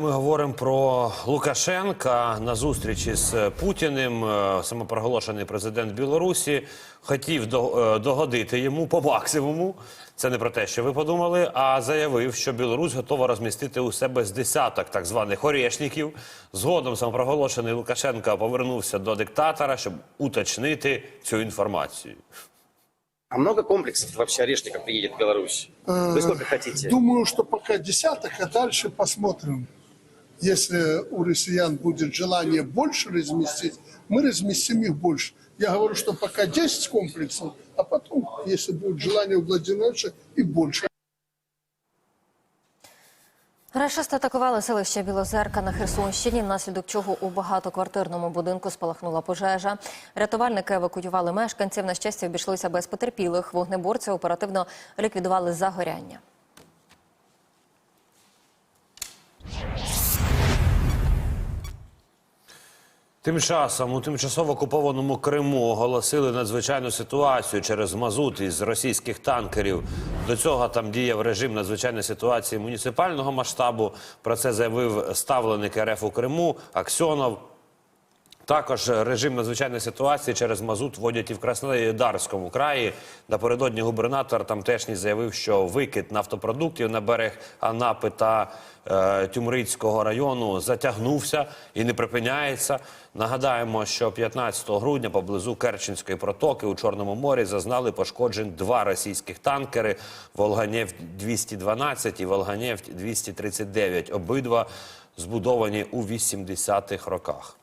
Ми говоримо про Лукашенка на зустрічі з Путіним. Е, Самопроголошений президент Білорусі хотів е, догодити йому по максимуму. Це не про те, що ви подумали, а заявив, що Білорусь готова розмістити у себе з десяток так званих орешників. Згодом самопроголошений Лукашенко повернувся до диктатора, щоб уточнити цю інформацію. А много комплексов вообще орешников приедет в Беларусь? Вы сколько хотите? Думаю, что пока десяток, а дальше посмотрим. Если у россиян будет желание больше разместить, мы разместим их больше. Я говорю, что пока 10 комплексов, а потом, если будет желание у Владимировича, и больше. Рашисти атакували селище Білозерка на Херсонщині, внаслідок чого у багатоквартирному будинку спалахнула пожежа. Рятувальники евакуювали мешканців. На щастя, обійшлося без потерпілих. Вогнеборці оперативно ліквідували загоряння. Тим часом у тимчасово окупованому Криму оголосили надзвичайну ситуацію через мазут із російських танкерів. До цього там діяв режим надзвичайної ситуації муніципального масштабу. Про це заявив ставленик РФ у Криму Аксьонов. Також режим надзвичайної ситуації через мазут вводять і в Краснодарському краї. Напередодні губернатор тамтешній заявив, що викид нафтопродуктів на берег Анапи та е, Тюмрицького району затягнувся і не припиняється. Нагадаємо, що 15 грудня поблизу Керченської протоки у Чорному морі зазнали пошкоджень два російських танкери Волганєв 212 і Волганєв 239 Обидва збудовані у 80-х роках.